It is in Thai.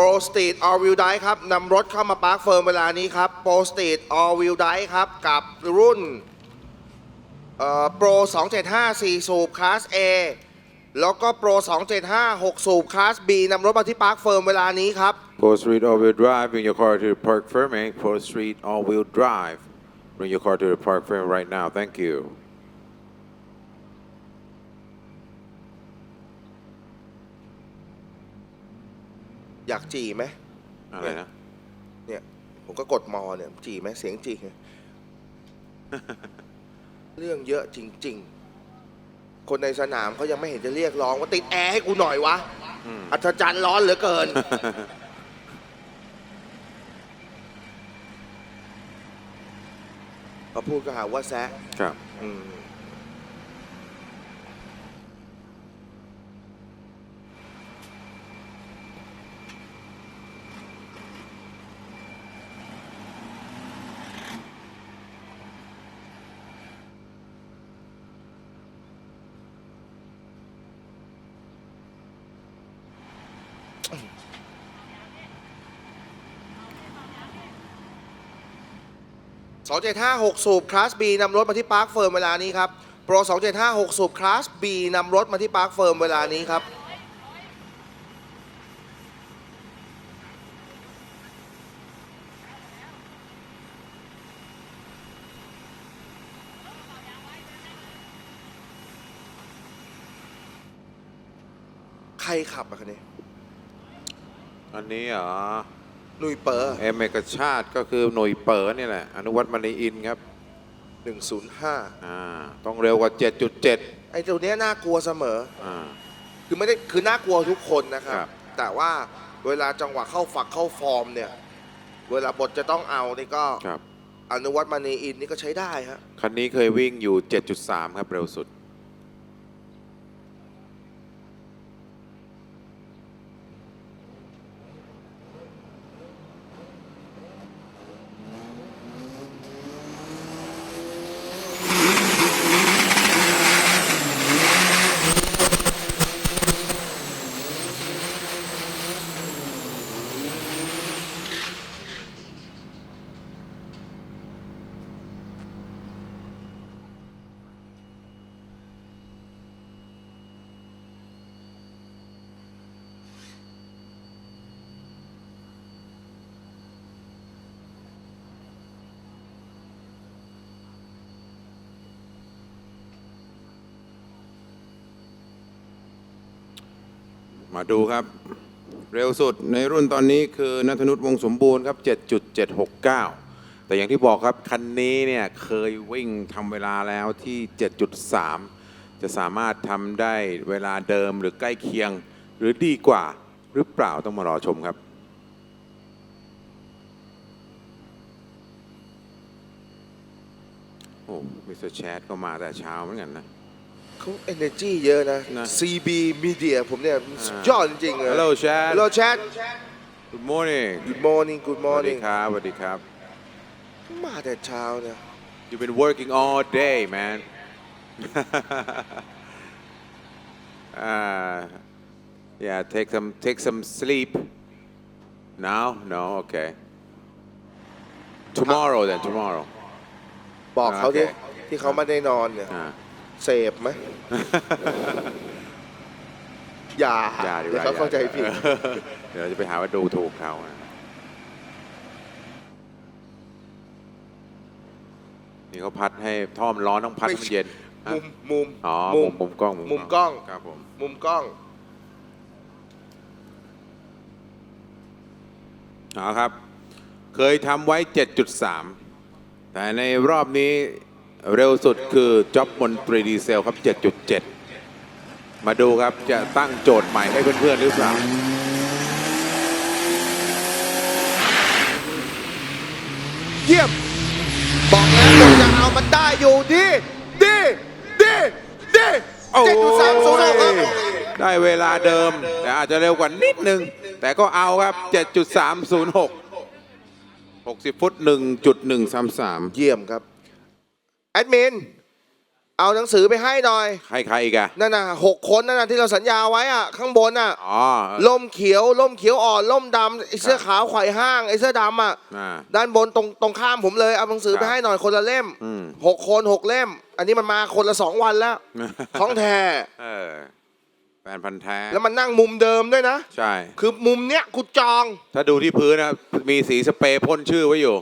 โปรสต e ท All Wheel Drive ครับนำรถเข้ามาปาร์คเฟิร์มเวลานี้ครับโปรสต e ท All Wheel Drive ครับกับรุ่นโปร 275 4 สูบคลาส A แล้วก็โปร 275 6 สูบคลาส B นำรถมาที่ปาร์คเฟิร์มเวลานี้ครับ Pole Street all-wheel drive, bring your car to the park firming. Pole Street all-wheel drive, bring your car to the park firm right now. Thank you. อยากจีไหมอะไรนะ เนี่ย ผมก็กดมอเนี่ย จีไหมเสียงจีไงเรื่องเยอะจริง ๆ คนในสนามเขายังไม่เห็นจะเรียกร้องว่าติดแอร์ให้กูหน่อยวะอืมอัศจรรย์ร้อนเหลือเกิน พอพูดก็หาว่าแซะครับ อืม สองเจ็ดห้าหกสูบคลาส B นำรถมาที่ปาร์คเฟิร์มเวลานี้ครับโปรสองเจ็ดห้าหกสูบคลาส B นำรถมาที่ปาร์คเฟิร์มเวลานี้ครับใครขับอะคันนี้ อันนี้เหรอหนุ่ยเปอร์เอเมกชาติก็คือหน่วยเปิดนี่แหละ อนุวัตมณีอินครับหนึ่งศูนย์ห้าอ่าต้องเร็วกว่า 7.7ไอ้ตัวเนี้ยน่ากลัวเสมอ อ่า คือไม่ได้คือน่ากลัวทุกคนนะครับ ครับ แต่ว่าเวลาจังหวะเข้าฝักเข้าฟอร์มเนี่ย เวลาบทจะต้องเอานี่ก็ครับ อนุวัตมานีอินนี่ก็ใช้ได้ฮะคันนี้เคยวิ่งอยู่ 7.3 ครับ เร็วสุด มาดูครับ เร็วสุดในรุ่นตอนนี้คือนัทนุษย์วงศ์สมบูรณ์ครับ 7.769 แต่อย่างที่บอกครับ คันนี้เนี่ยเคยวิ่งทำเวลาแล้วที่ 7.3 จะสามารถทำได้เวลาเดิมหรือใกล้เคียง หรือดีกว่าหรือเปล่าต้องมารอชมครับโอ้มิสเตอร์แชทก็มาแต่เช้าเหมือนกันนะ เขา energy เยอะนะ นะ CB Media ผมเนี่ยสุดยอดจริงๆเลย Hello Chad Hello Chad Good morning Good morning Good สวัสดี morning ครับสวัสดีครับ มาแต่เช้าเนี่ย You've been working all day, man. uh, yeah, take some take some sleep. Now? No, okay. Tomorrow then, tomorrow. บอกเขาดิ โอเค ที่เขาไม่ได้นอนเนี่ย อ่า เสพไหม อย่าอย่าดีกเดี๋ยวว่าเขาเข้าใจผิด เดี๋ยวเราจะไปหาว่าดูถูกเขานะนี่เขาพัดให้ท่อมนร้อนต้องพัดให้มันเย็นฮะมุมมุมอ๋อมุมมุมกล้องมุมกล้อง ครับผม มุมกล้อง เอาครับ เคยทำไว้ 7.3 แต่ในรอบนี้ เร็วสุดคือจ็อบมนตรีดีเซลครับ 7.7 มาดูครับจะตั้งโจทย์ใหม่ให้เพื่อนๆหรือเปล่าเยี่ยม บอกแล้วผมจะเอามันได้อยู่ดีดีดีดีเจ็ดจุดสามศูนย์หกครับได้เวลาเดิม แต่อาจจะเร็วกว่านิดนึง แต่ก็เอาครับ 7.306 60 ฟุต 1.133 เยี่ยมครับแอ ดมิน เอาหนังสือไปให้หน่อยใครใครอีกอะนั่นน่ะหกคนนั่นน่ะที่เราสัญญาไว้อะข้างบนอะ อ๋อ ล่มเขียวล่มเขียวอ่อนล่มดำไอ้เสื้อขาวไขว่ห้างไอ้เสื้อดำอะอ่าด้านบนตรงตรงข้ามผมเลยเอาหนังสือครับไปให้หน่อยคนละเล่มอืมหกคนหกเล่ม อันนี้มันมาคนละสองวันแล้วของแท้เออแฟนพันธ์แท้แล้วมันนั่งมุมเดิมด้วยนะ ใช่ คือมุมเนี้ยกูจอง ถ้าดูที่พื้นนะมีสีสเปรย์พ่นชื่อไว้อยู่